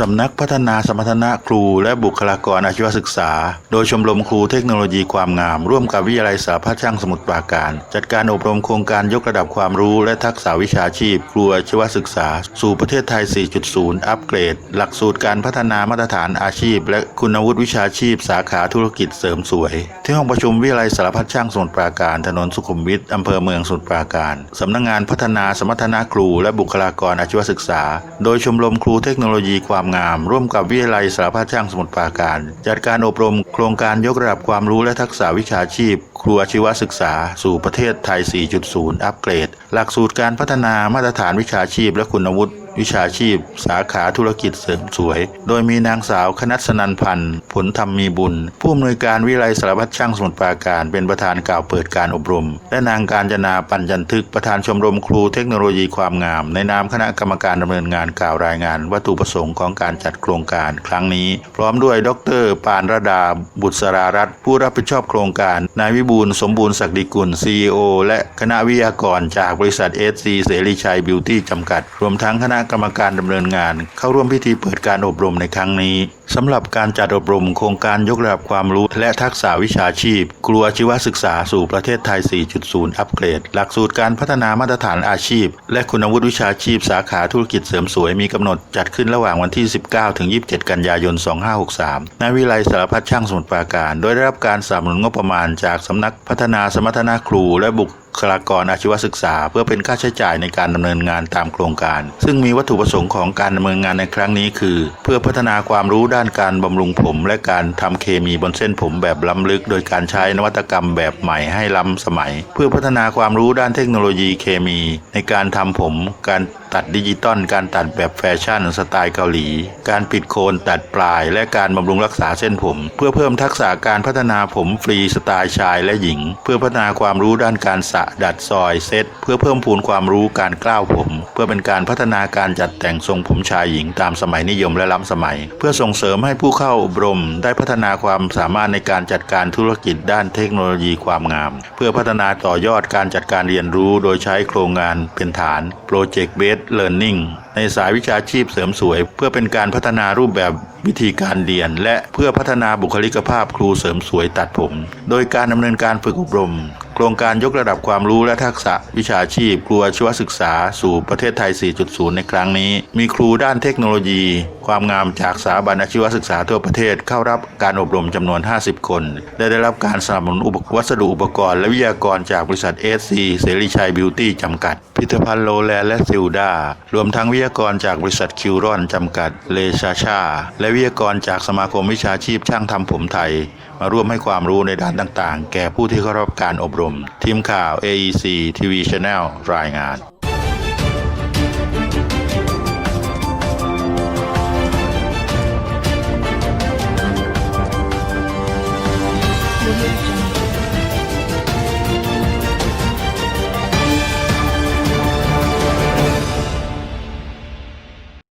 สำนักพัฒนาสมรรถนะครูและบุคลากรอาชีวศึกษา โดยชมรมครูเทคโนโลยีความงาม ร่วมกับวิทยาลัยสาพัฒช่างสมุทรปราการ จัดการอบรมโครงการยกระดับความรู้และทักษะวิชาชีพ ครูอาชีวศึกษา สู่ประเทศไทย 4.0 อัปเกรด หลักสูตรการพัฒนามาตรฐานอาชีพ และคุณวุฒิวิชาชีพ สาขาธุรกิจเสริมสวย ที่ห้องประชุมวิทยาลัยสารพัดช่างสมุทรปราการ ถนนสุขุมวิทอำเภอเมืองสมุทรปราการสำนักงงานพัฒนาสมรรถนะครูและบุคลากรอาชีวศึกษา โดยชมรมครูเทคโนโลยีความงาม ร่วมกับวิทยาลัยสารพัดช่างสมุทรปราการ จัดการอบรมโครงการยกระดับความรู้และทักษะวิชาชีพ ครูอาชีวศึกษา สู่ประเทศไทย 4.0 อัปเกรด หลักสูตรการพัฒนามาตรฐานวิชาชีพและคุณวุฒิวิชาชีพ สาขาธุรกิจเสริมสวย โดยมีนางสาวคณัสนันพันธ์ ผลธรรมมีบุญ ผู้อำนวยการวิทยาลัยสารพัดช่างสมุทรปราการเป็นประธานกล่าวเปิดการอบรม และนางการจนาปัญจันทึกประธานชมรมครูเทคโนโลยีความงาม ในนามคณะกรรมการดำเนินงานกล่าวรายงาน วัตถุประสงค์ของการจัดโครงการครั้งนี้ พร้อมด้วยดร ปานรดา บุตรสรารัตน์ผู้รับผิดชอบโครงการนายวิบูลย์สมบูรณ์ศักดิกุล CEO และคณะวิทยากรจากบริษัท SC เสรีชัยบิวตี้จำกัด รวมทั้งคณะกรรมการดำเนินงาน เข้าร่วมพิธีเปิดการอบรมในครั้งนี้สำหรับการจัดอบรมโครงการยกระดับความรู้ และทักษะวิชาชีพ ครูอาชีวศึกษาสู่ประเทศไทย 4.0 อัปเกรด หลักสูตรการพัฒนามาตรฐานอาชีพ และคุณวุฒิวิชาชีพสาขาธุรกิจเสริมสวยมีกำหนดจัดขึ้นระหว่างวันที่ 19 ถึง 27 กันยายน 2563ณวิทยาลัยสารพัดช่างสมุทรปราการ โดยได้รับการสนับสนุนงบประมาณจากสำนักพัฒนาสมรรถนะครูและบุค ลากรอาชีวศึกษา เพื่อเป็นค่าใช้จ่ายในการดำเนินงานตามโครงการ ซึ่งมีวัตถุประสงค์ของการดำเนินงานในครั้งนี้คือ เพื่อพัฒนาความรู้ด้านการบำรุงผม และการทำเคมีบนเส้นผมแบบล้ำลึก โดยการใช้นวัตกรรมแบบใหม่ให้ล้ำสมัย เพื่อพัฒนาความรู้ด้านเทคโนโลยีเคมี ในการทำผม การตัดดิจิตอล การตัดแบบแฟชั่นสไตล์เกาหลี การปิดโคนตัดปลาย และการบำรุงรักษาเส้นผม เพื่อเพิ่มทักษะการพัฒนาผมฟรีสไตล์ชายและหญิง เพื่อพัฒนาความรู้ด้านการสระดัดซอยเซตเพื่อเพิ่มพูนความรู้การกล้าวผม เพื่อเป็นการพัฒนาการจัดแต่งทรงผมชายหญิงตามสมัยนิยมและล้ำสมัย เพื่อส่งเสริมให้ผู้เข้าอบรม ได้พัฒนาความสามารถในการจัดการธุรกิจด้านเทคโนโลยีความงาม เพื่อพัฒนาต่อยอดการจัดการเรียนรู้โดยใช้โครงงานเป็นฐาน Project Based Learning ในสายวิชาชีพเสริมสวย เพื่อเป็นการพัฒนารูปแบบวิธีการเรียน และเพื่อพัฒนาบุคลิกภาพครูเสริมสวยตัดผม โดยการดำเนินการฝึกอบรม ครงการยกระดับความรู้และทักษะวิชาชีพ ครูอาชีวศึกษา สู่ประเทศไทย 4.0 ในครั้งนี้ มีครูด้านเทคโนโลยี ความงามจากสถาบันอาชีวศึกษาทั่วประเทศเข้ารับการอบรมจำนวน 50 คน และได้รับการสนับสนุนอุปวัสดุอุปกรณ์และวิทยากรจากบริษัท SC เสรีชัยบิวตี้จำกัด พิพิธภัณฑ์โลแลนและซิลดารวมทั้งวิทยากรจากบริษัทคิวรอนจำกัดเลชาชาและวิทยากรจากสมาคมวิชาชีพช่างทำผมไทย มาร่วมให้ความรู้ในด้านต่างๆ แก่ผู้ที่เข้ารับการอบรม ทีมข่าว AEC TV Channel รายงาน